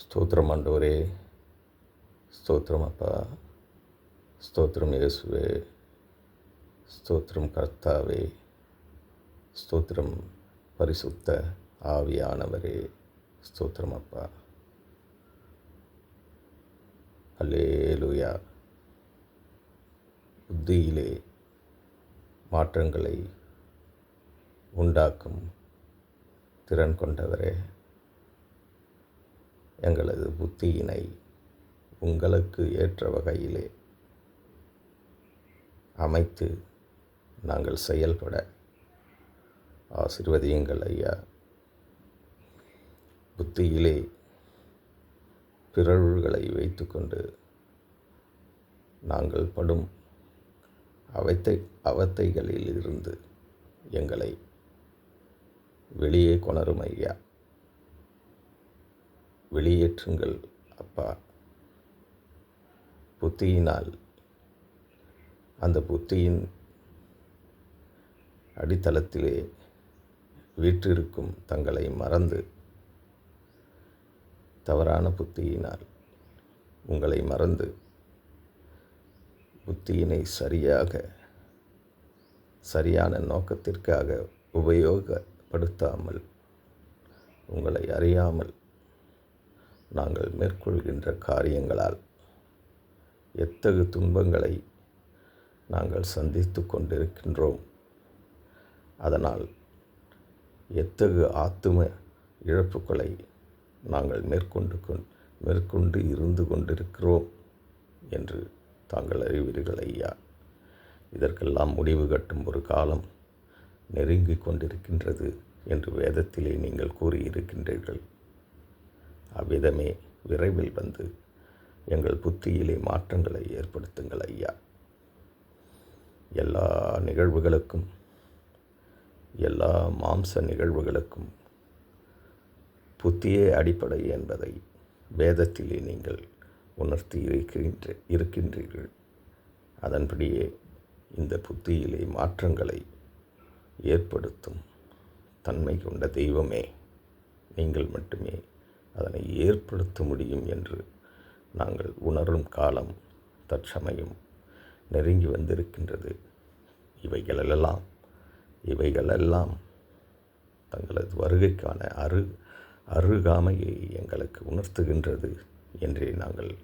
ஸ்தோத்திரம் ஆண்டவரே. ஸ்தோத்திரம் அப்பா. ஸ்தோத்திரம் இயேசுவே. ஸ்தோத்திரம் கர்த்தாவே. ஸ்தோத்திரம் பரிசுத்த ஆவியானவரே. ஸ்தோத்திரம் அப்பா. அல்லேலுயா. புத்தியிலே மாற்றங்களை உண்டாக்கும் திறன் கொண்டவரே. எங்களது புத்தியினை உங்களுக்கு ஏற்ற வகையிலே அமைத்து நாங்கள் செயல்பட ஆசிர்வதியுங்கள் ஐயா. புத்தியிலே பிறழ்வுகளை வைத்துக்கொண்டு நாங்கள் படும் அவத்தை அவத்தைகளில் இருந்து எங்களை வெளியே கொணரும் ஐயா. வெளியேற்றுங்கள் அப்பா. புத்தியினால் அந்த புத்தியின் அடித்தளத்திலே வீற்றிருக்கும் தங்களை மறந்து தவறான புத்தியினால் உங்களை மறந்து புத்தியினை சரியாக சரியான நோக்கத்திற்காக உபயோகப்படுத்தாமல் உங்களை அறியாமல் நாங்கள் மேற்கொள்கின்ற காரியங்களால் எத்தகு துன்பங்களை நாங்கள் சந்தித்து கொண்டிருக்கின்றோம். அதனால் எத்தகு ஆத்தும இழப்புகளை நாங்கள் மேற்கொண்டு கொண் மேற்கொண்டு இருந்து கொண்டிருக்கிறோம் என்று தாங்கள் அறிவீர்கள் ஐயா. இதற்கெல்லாம் முடிவு கட்டும் ஒரு காலம் நெருங்கி கொண்டிருக்கின்றது என்று வேதத்திலே நீங்கள் கூறியிருக்கின்றீர்கள். அவ்விதமே விரைவில் வந்து எங்கள் புத்தியிலே மாற்றங்களை ஏற்படுத்துங்கள் ஐயா. எல்லா நிகழ்வுகளுக்கும் எல்லா மாம்ச நிகழ்வுகளுக்கும் புத்தியே அடிப்படை என்பதை வேதத்திலே நீங்கள் உணர்த்தி இருக்கின்ற இருக்கின்றீர்கள். அதன்படியே இந்த புத்தியிலே மாற்றங்களை ஏற்படுத்தும் தன்மை கொண்ட தெய்வமே. நீங்கள் மட்டுமே அதனை ஏற்படுத்த முடியும் என்று நாங்கள் உணரும் காலம் தற்சமயம் நெருங்கி வந்திருக்கின்றது. இவைகளெல்லாம் இவைகளெல்லாம் தங்களது வருகைக்கான அரு அருகாமையை எங்களுக்கு உணர்த்துகின்றது என்றே நாங்கள்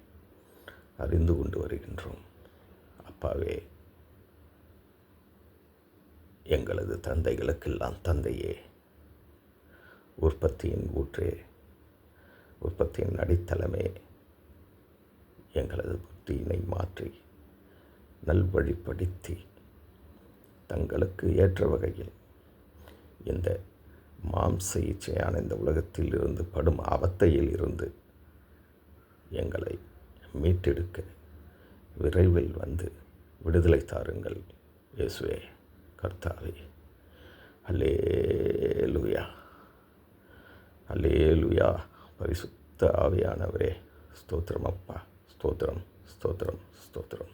அறிந்து கொண்டு வருகின்றோம். அப்பாவே எங்களது தந்தைகளுக்கெல்லாம் தந்தையே உற்பத்தியின் ஊற்றே உற்பத்தியின் அடித்தளமே எங்களது புத்தியினை மாற்றி நல்வழிப்படுத்தி தங்களுக்கு ஏற்ற வகையில் இந்த மாம்ச இச்சையான இந்த உலகத்தில் இருந்து படும் ஆபத்தையில் இருந்து எங்களை மீட்டெடுக்க விரைவில் வந்து விடுதலை தாருங்கள். இயேசுவே கர்த்தாவே. அல்லேலுயா அல்லேலுயா பரிசுத்த ஆவியானவரே ஸ்தோத்திரம் அப்பா ஸ்தோத்திரம் ஸ்தோத்திரம் ஸ்தோத்திரம்.